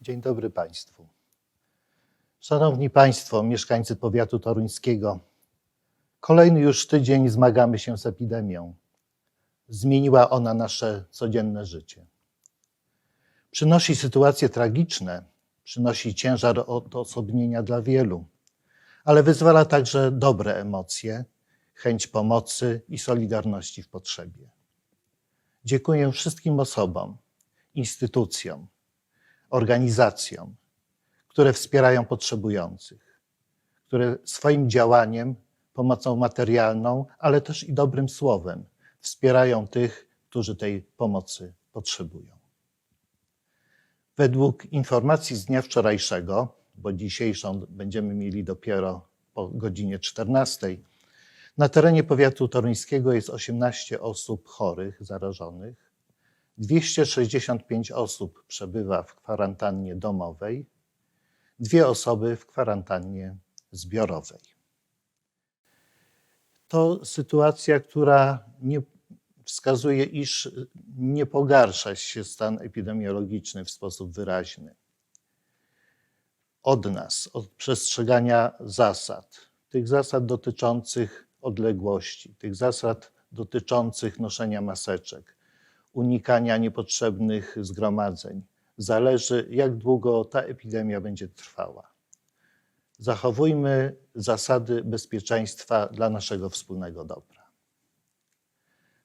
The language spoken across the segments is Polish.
Dzień dobry Państwu. Szanowni Państwo, mieszkańcy powiatu toruńskiego, kolejny już tydzień zmagamy się z epidemią. Zmieniła ona nasze codzienne życie. Przynosi sytuacje tragiczne, przynosi ciężar odosobnienia dla wielu, ale wyzwala także dobre emocje, chęć pomocy i solidarności w potrzebie. Dziękuję wszystkim osobom, instytucjom, organizacjom, które wspierają potrzebujących, które swoim działaniem, pomocą materialną, ale też i dobrym słowem wspierają tych, którzy tej pomocy potrzebują. Według informacji z dnia wczorajszego, bo dzisiejszą będziemy mieli dopiero po godzinie 14, na terenie powiatu toruńskiego jest 18 osób chorych, zarażonych. 265 osób przebywa w kwarantannie domowej, dwie osoby w kwarantannie zbiorowej. To sytuacja, która nie wskazuje, iż nie pogarsza się stan epidemiologiczny w sposób wyraźny. Od nas, od przestrzegania zasad, tych zasad dotyczących odległości, tych zasad dotyczących noszenia maseczek, unikania niepotrzebnych zgromadzeń, zależy, jak długo ta epidemia będzie trwała. Zachowujmy zasady bezpieczeństwa dla naszego wspólnego dobra.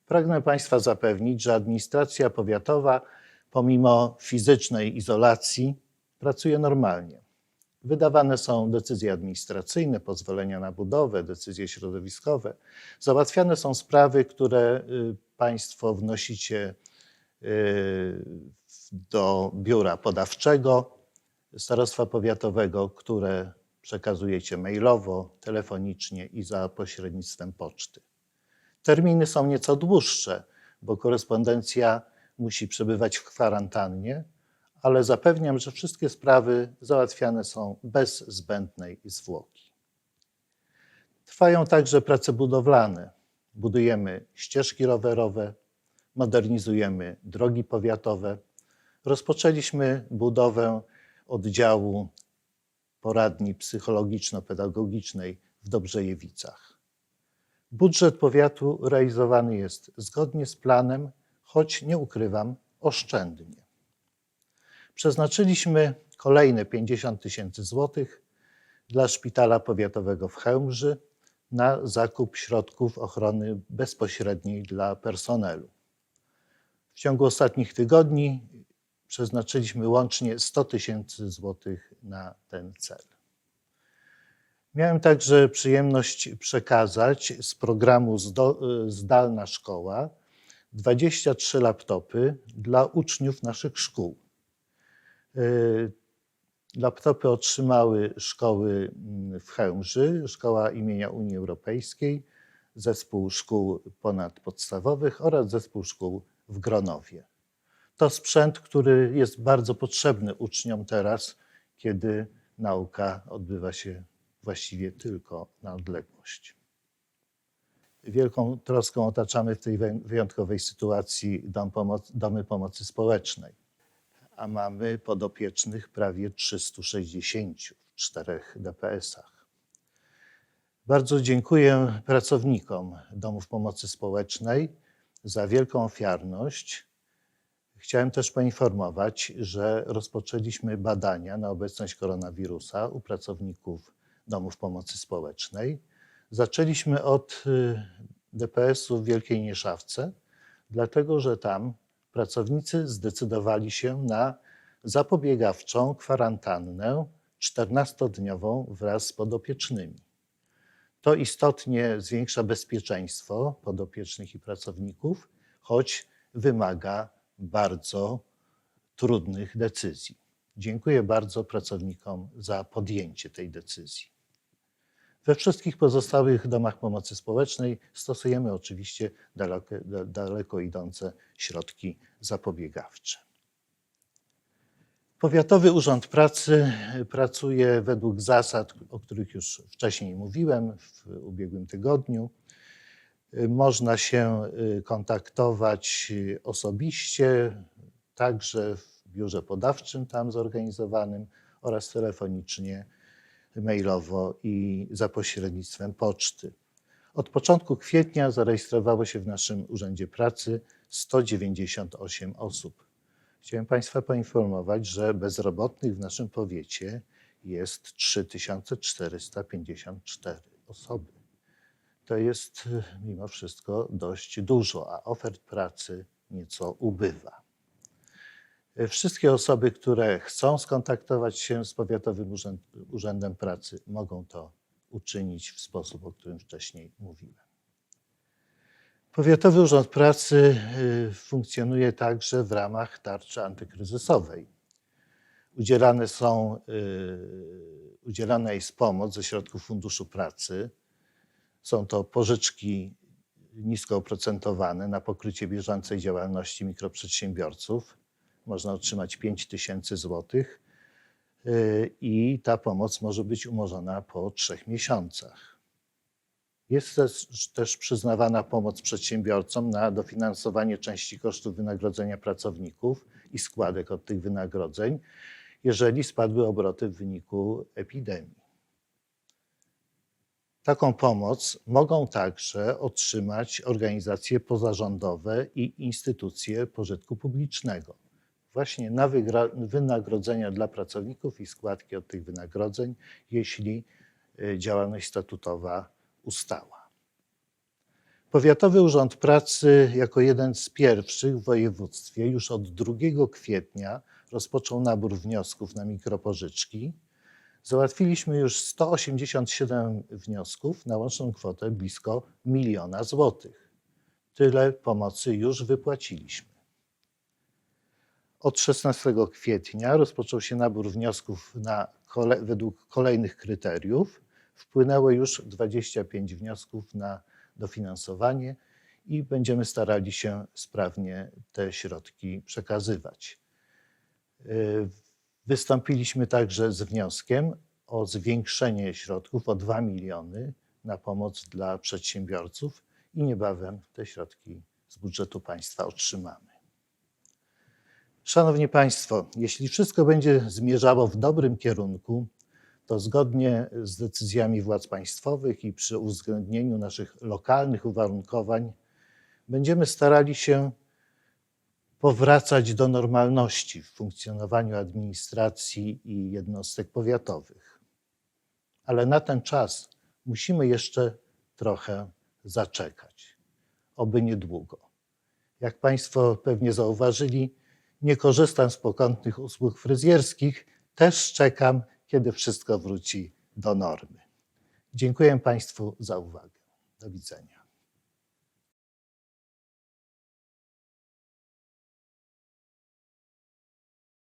Pragnę Państwa zapewnić, że administracja powiatowa, pomimo fizycznej izolacji, pracuje normalnie. Wydawane są decyzje administracyjne, pozwolenia na budowę, decyzje środowiskowe. Załatwiane są sprawy, które y, Państwo wnosicie do biura podawczego Starostwa Powiatowego, które przekazujecie mailowo, telefonicznie i za pośrednictwem poczty. Terminy są nieco dłuższe, bo korespondencja musi przebywać w kwarantannie, ale zapewniam, że wszystkie sprawy załatwiane są bez zbędnej zwłoki. Trwają także prace budowlane. Budujemy ścieżki rowerowe, modernizujemy drogi powiatowe. Rozpoczęliśmy budowę oddziału poradni psychologiczno-pedagogicznej w Dobrzejewicach. Budżet powiatu realizowany jest zgodnie z planem, choć nie ukrywam, oszczędnie. Przeznaczyliśmy kolejne 50 tysięcy złotych dla Szpitala Powiatowego w Chełmży na zakup środków ochrony bezpośredniej dla personelu. W ciągu ostatnich tygodni przeznaczyliśmy łącznie 100 tysięcy złotych na ten cel. Miałem także przyjemność przekazać z programu Zdalna Szkoła 23 laptopy dla uczniów naszych szkół. Y, laptopy otrzymały szkoły mm, w Chełmży, Szkoła imienia Unii Europejskiej, Zespół Szkół Ponadpodstawowych oraz Zespół Szkół w Gronowie. To sprzęt, który jest bardzo potrzebny uczniom teraz, kiedy nauka odbywa się właściwie tylko na odległość. Wielką troską otaczamy w tej wyjątkowej sytuacji dom pomoc, domy pomocy społecznej a mamy podopiecznych prawie 360 w czterech DPS-ach. Bardzo dziękuję pracownikom domów pomocy społecznej za wielką ofiarność. Chciałem też poinformować, że rozpoczęliśmy badania na obecność koronawirusa u pracowników domów pomocy społecznej. Zaczęliśmy od y, DPS-u w Wielkiej Nieszawce, dlatego że tam pracownicy zdecydowali się na zapobiegawczą kwarantannę 14-dniową wraz z podopiecznymi. To istotnie zwiększa bezpieczeństwo podopiecznych i pracowników, choć wymaga bardzo trudnych decyzji. Dziękuję bardzo pracownikom za podjęcie tej decyzji. We wszystkich pozostałych domach pomocy społecznej stosujemy oczywiście daleko, daleko idące środki zapobiegawcze. Powiatowy Urząd Pracy pracuje według zasad, o których już wcześniej mówiłem w ubiegłym tygodniu. Można się y, kontaktować osobiście, także biurze podawczym tam zorganizowanym oraz telefonicznie, mailowo i za pośrednictwem poczty. Od początku kwietnia zarejestrowało się w naszym Urzędzie Pracy 198 osób. Chciałem Państwa poinformować, że bezrobotnych w naszym powiecie jest 3454 osoby. To jest y, mimo wszystko dość dużo, a ofert pracy nieco ubywa. Y, Wszystkie osoby, które chcą skontaktować się z Powiatowym Urzęd, Urzędem Pracy, mogą to uczynić w sposób, o którym wcześniej mówiłem. Powiatowy Urząd Pracy y, funkcjonuje także w ramach tarczy antykryzysowej. Udzielane są, y, udzielana jest pomoc ze środków Funduszu Pracy. Są to pożyczki nisko oprocentowane na pokrycie bieżącej działalności mikroprzedsiębiorców. Można otrzymać 5 tysięcy złotych y, i ta pomoc może być umorzona po trzech miesiącach. Jest też, przyznawana pomoc przedsiębiorcom na dofinansowanie części kosztów wynagrodzenia pracowników i składek od tych wynagrodzeń, jeżeli spadły obroty w wyniku epidemii. Taką pomoc mogą także otrzymać organizacje pozarządowe i instytucje pożytku publicznego. Właśnie na wynagrodzenia dla pracowników i składki od tych wynagrodzeń, jeśli y, działalność statutowa ustała. Powiatowy Urząd Pracy jako jeden z pierwszych w województwie już od 2 kwietnia rozpoczął nabór wniosków na mikropożyczki. Załatwiliśmy już 187 wniosków na łączną kwotę blisko miliona złotych. Tyle pomocy już wypłaciliśmy. Od 16 kwietnia rozpoczął się nabór wniosków na kole, według kolejnych kryteriów. Wpłynęło już 25 wniosków na dofinansowanie i będziemy starali się sprawnie te środki przekazywać. Y, Wystąpiliśmy także z wnioskiem o zwiększenie środków o 2 miliony na pomoc dla przedsiębiorców i niebawem te środki z budżetu państwa otrzymamy. Szanowni Państwo, jeśli wszystko będzie zmierzało w dobrym kierunku, to zgodnie z decyzjami władz państwowych i przy uwzględnieniu naszych lokalnych uwarunkowań będziemy starali się powracać do normalności w funkcjonowaniu administracji i jednostek powiatowych. Ale na ten czas musimy jeszcze trochę zaczekać, oby niedługo. Jak Państwo pewnie zauważyli, nie korzystam z pokątnych usług fryzjerskich, też czekam, kiedy wszystko wróci do normy. Dziękuję Państwu za uwagę. Do widzenia.